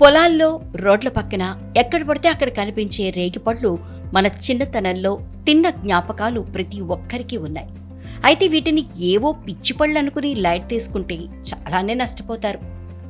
పొలాల్లో రోడ్ల పక్కన ఎక్కడ పడితే అక్కడ కనిపించే రేగిపళ్ళు మన చిన్నతనంలో తిన్న జ్ఞాపకాలు ప్రతి ఒక్కరికి ఉన్నాయి. అయితే వీటిని ఏవో పిచ్చిపళ్ళు అనుకుని లైట్ తీసుకుంటే చాలానే నష్టపోతారు.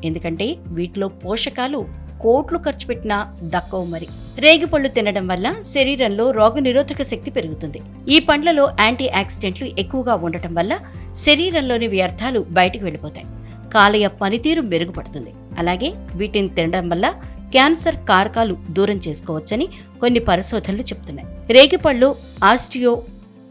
ఎందుకంటే వీటిలో పోషకాలు కోట్లు ఖర్చు పెట్టినా దక్కవు మరి. రేగిపళ్ళు తినడం వల్ల శరీరంలో రోగనిరోధక శక్తి పెరుగుతుంది. ఈ పండ్లలో యాంటీ ఆక్సిడెంట్లు ఎక్కువగా ఉండటం వల్ల శరీరంలోని వ్యర్థాలు బయటికి వెళ్ళిపోతాయి. కాలేయ పనితీరు మెరుగుపడుతుంది. అలాగే వీటిని తినడం వల్ల క్యాన్సర్ కారకాలు దూరం చేసుకోవచ్చని కొన్ని పరిశోధనలు చెప్తున్నాయి రేగిపళ్ళు ఆస్టియో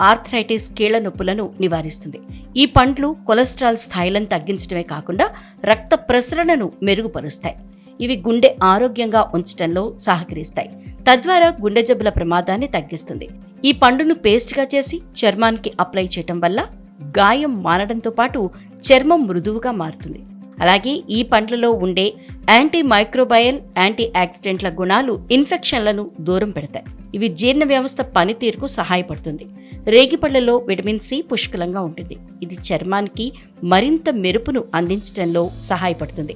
ఆర్థరైటిస్ కీళ్ళ నొప్పులను నివారిస్తుంది. ఈ పండ్లు కొలెస్ట్రాల్ స్థాయిలను తగ్గించడమే కాకుండా రక్త ప్రసరణను మెరుగుపరుస్తాయి. ఇవి గుండె ఆరోగ్యంగా ఉంచడంలో సహకరిస్తాయి. తద్వారా గుండె జబ్బుల ప్రమాదాన్ని తగ్గిస్తుంది. ఈ పండును పేస్ట్గా చేసి చర్మానికి అప్లై చేయటం వల్ల గాయం మారడంతో పాటు చర్మం మృదువుగా మారుతుంది. అలాగే ఈ పండ్లలో ఉండే యాంటీ మైక్రోబయల్ యాంటీ ఆక్సిడెంట్ల గుణాలు ఇన్ఫెక్షన్లను దూరం పెడతాయి. ఇవి జీర్ణ వ్యవస్థ పనితీరుకు సహాయపడుతుంది. రేగిపళ్ళలో విటమిన్ సి పుష్కలంగా ఉంటుంది. ఇది చర్మానికి మరింత మెరుపును అందించడంలో సహాయపడుతుంది.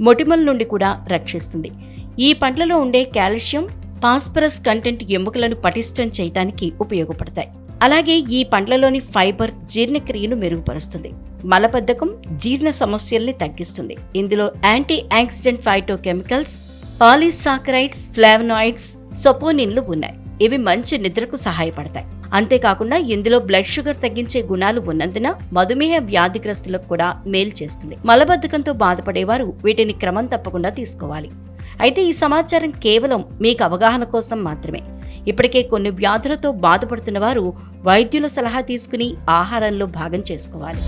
మొటిమల నుండి కూడా రక్షిస్తుంది. ఈ పండ్లలో ఉండే కాల్షియం పాస్పరస్ కంటెంట్ ఎముకలను పటిష్టం చేయడానికి ఉపయోగపడతాయి. అలాగే ఈ పండ్లలోని ఫైబర్ జీర్ణక్రియను మెరుగుపరుస్తుంది. మలబద్ధకం జీర్ణ సమస్యల్ని తగ్గిస్తుంది. ఇందులో anti oxidant phytochemicals polysaccharides flavonoids సొపోనిన్లు ఉన్నాయి. ఇవి మంచి నిద్రకు సహాయపడతాయి. అంతేకాకుండా ఇందులో బ్లడ్ షుగర్ తగ్గించే గుణాలు ఉన్నందున మధుమేహ వ్యాధిగ్రస్తులకు కూడా మేలు చేస్తుంది. మలబద్ధకంతో బాధపడేవారు వీటిని క్రమం తప్పకుండా తీసుకోవాలి. అయితే ఈ సమాచారం కేవలం మీకు అవగాహన కోసం మాత్రమే. ఇప్పటికే కొన్ని వ్యాధులతో బాధపడుతున్న వారు వైద్యుల సలహా తీసుకుని ఆహారంలో భాగం చేసుకోవాలి.